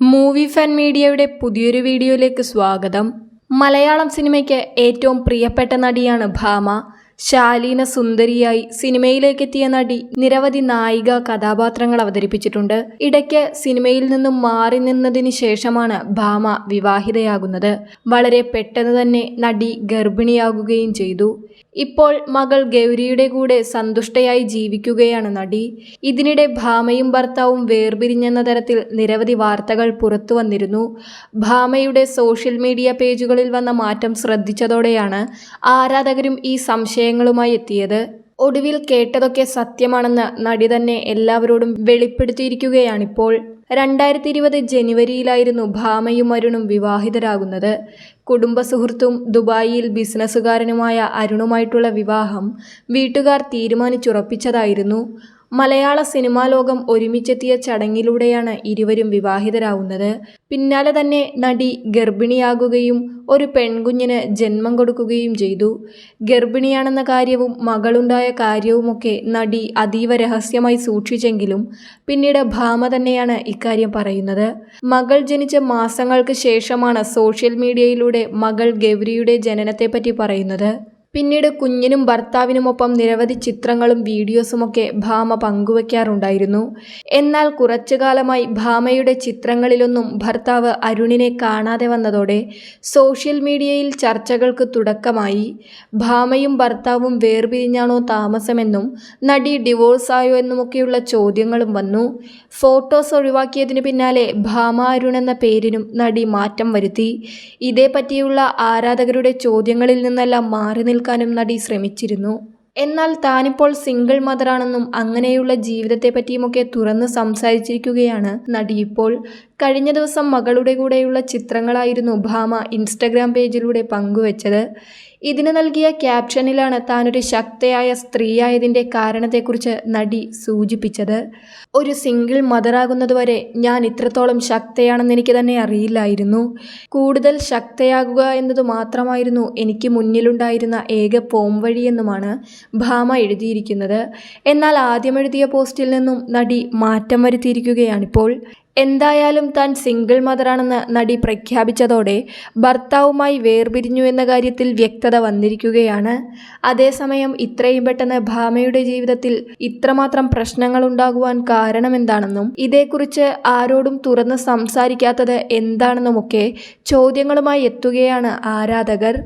Movie fan മീഡിയയുടെ പുതിയൊരു വീഡിയോയിലേക്ക് സ്വാഗതം. മലയാളം സിനിമയ്ക്ക് ഏറ്റവും പ്രിയപ്പെട്ട നടിയാണ് ഭാമ. ശാലീന സുന്ദരിയായി സിനിമയിലേക്കെത്തിയ നടി നിരവധി നായിക കഥാപാത്രങ്ങൾ അവതരിപ്പിച്ചിട്ടുണ്ട്. ഇടയ്ക്ക് സിനിമയിൽ നിന്നും മാറി നിന്നതിന് ശേഷമാണ് ഭാമ വിവാഹിതയാകുന്നത്. വളരെ പെട്ടെന്ന് തന്നെ നടി ഗർഭിണിയാകുകയും ചെയ്തു. ഇപ്പോൾ മകൾ ഗൗരിയുടെ കൂടെ സന്തുഷ്ടയായി ജീവിക്കുകയാണ് നടി. ഇതിനിടെ ഭാമയും ഭർത്താവും വേർപിരിഞ്ഞെന്ന തരത്തിൽ നിരവധി വാർത്തകൾ പുറത്തു വന്നിരുന്നു. ഭാമയുടെ സോഷ്യൽ മീഡിയ പേജുകളിൽ വന്ന മാറ്റം ശ്രദ്ധിച്ചതോടെയാണ് ആരാധകരും ഈ സംശയങ്ങളുമായി എത്തിയത്. ഒടുവിൽ കേട്ടതൊക്കെ സത്യമാണെന്ന് നടി തന്നെ എല്ലാവരോടും വെളിപ്പെടുത്തിയിരിക്കുകയാണിപ്പോൾ. രണ്ടായിരത്തി ഇരുപത് ജനുവരിയിലായിരുന്നു ഭാമയും അരുണും വിവാഹിതരാകുന്നത്. കുടുംബസുഹൃത്തും ദുബായിയിൽ ബിസിനസ്സുകാരനുമായ അരുണുമായിട്ടുള്ള വിവാഹം വീട്ടുകാർ തീരുമാനിച്ചുറപ്പിച്ചതായിരുന്നു. മലയാള സിനിമാ ലോകം ഒരുമിച്ചെത്തിയ ചടങ്ങിലൂടെയാണ് ഇരുവരും വിവാഹിതരാവുന്നത്. പിന്നാലെ തന്നെ നടി ഗർഭിണിയാകുകയും ഒരു പെൺകുഞ്ഞിന് ജന്മം കൊടുക്കുകയും ചെയ്തു. ഗർഭിണിയാണെന്ന കാര്യവും മകളുണ്ടായ കാര്യവുമൊക്കെ നടി അതീവ രഹസ്യമായി സൂക്ഷിച്ചെങ്കിലും പിന്നീട് ഭാമ തന്നെയാണ് ഇക്കാര്യം പറയുന്നത്. മകൾ ജനിച്ച മാസങ്ങൾക്ക് ശേഷമാണ് സോഷ്യൽ മീഡിയയിലൂടെ മകൾ ഗൗരിയുടെ ജനനത്തെപ്പറ്റി പറയുന്നത്. പിന്നീട് കുഞ്ഞിനും ഭർത്താവിനുമൊപ്പം നിരവധി ചിത്രങ്ങളും വീഡിയോസുമൊക്കെ ഭാമ പങ്കുവയ്ക്കാറുണ്ടായിരുന്നു എന്നാൽ കുറച്ചു കാലമായി ഭാമയുടെ ചിത്രങ്ങളിലൊന്നും ഭർത്താവ് അരുണിനെ കാണാതെ വന്നതോടെ സോഷ്യൽ മീഡിയയിൽ ചർച്ചകൾക്ക് തുടക്കമായി. ഭാമയും ഭർത്താവും വേർപിരിഞ്ഞാണോ താമസമെന്നും നടി ഡിവോഴ്സ് ഡിവോഴ്സായോ എന്നുമൊക്കെയുള്ള ചോദ്യങ്ങളും വന്നു. ഫോട്ടോസ് ഒഴിവാക്കിയതിനു പിന്നാലെ ഭാമ അരുൺ എന്ന പേരിനും നടി മാറ്റം വരുത്തി. ഇതേപ്പറ്റിയുള്ള ആരാധകരുടെ ചോദ്യങ്ങളിൽ നിന്നെല്ലാം മാറി നിൽക്കാനും നടി ശ്രമിച്ചിരുന്നു. എന്നാൽ താനിപ്പോൾ സിംഗിൾ മദറാണെന്നും അങ്ങനെയുള്ള ജീവിതത്തെ പറ്റിയുമൊക്കെ തുറന്ന് സംസാരിച്ചിരിക്കുകയാണ് നടി ഇപ്പോൾ. കഴിഞ്ഞ ദിവസം മകളുടെ കൂടെയുള്ള ചിത്രങ്ങളായിരുന്നു ഭാമ ഇൻസ്റ്റഗ്രാം പേജിലൂടെ പങ്കുവച്ചത്. ഇതിന് നൽകിയ ക്യാപ്ഷനിലാണ് താനൊരു ശക്തയായ സ്ത്രീയായതിന്റെ കാരണത്തെക്കുറിച്ച് നടി സൂചിപ്പിച്ചത്. ഒരു സിംഗിൾ മദറാകുന്നതുവരെ ഞാൻ ഇത്രത്തോളം ശക്തയാണെന്ന് എനിക്ക് തന്നെ അറിയില്ലായിരുന്നു. കൂടുതൽ ശക്തയാകുക എന്നത് മാത്രമായിരുന്നു എനിക്ക് മുന്നിലുണ്ടായിരുന്ന ഏക പോംവഴിയെന്നുമാണ് ഭാമ എഴുതിയിരിക്കുന്നത്. എന്നാൽ ആദ്യം എഴുതിയ പോസ്റ്റിൽ നിന്നും നടി മാറ്റം വരുത്തിയിരിക്കുകയാണിപ്പോൾ. എന്തായാലും താൻ സിംഗിൾ മദറാണെന്ന് നടി പ്രഖ്യാപിച്ചതോടെ ഭർത്താവുമായി വേർപിരിഞ്ഞു എന്ന കാര്യത്തിൽ വ്യക്തത വന്നിരിക്കുകയാണ്. അതേസമയം ഇത്രയും പെട്ടെന്ന് ഭാമയുടെ ജീവിതത്തിൽ ഇത്രമാത്രം പ്രശ്നങ്ങൾ ഉണ്ടാകുവാൻ കാരണമെന്താണെന്നും ഇതേക്കുറിച്ച് ആരോടും തുറന്ന് സംസാരിക്കാത്തത് എന്താണെന്നുമൊക്കെ ചോദ്യങ്ങളുമായി എത്തുകയാണ് ആരാധകർ.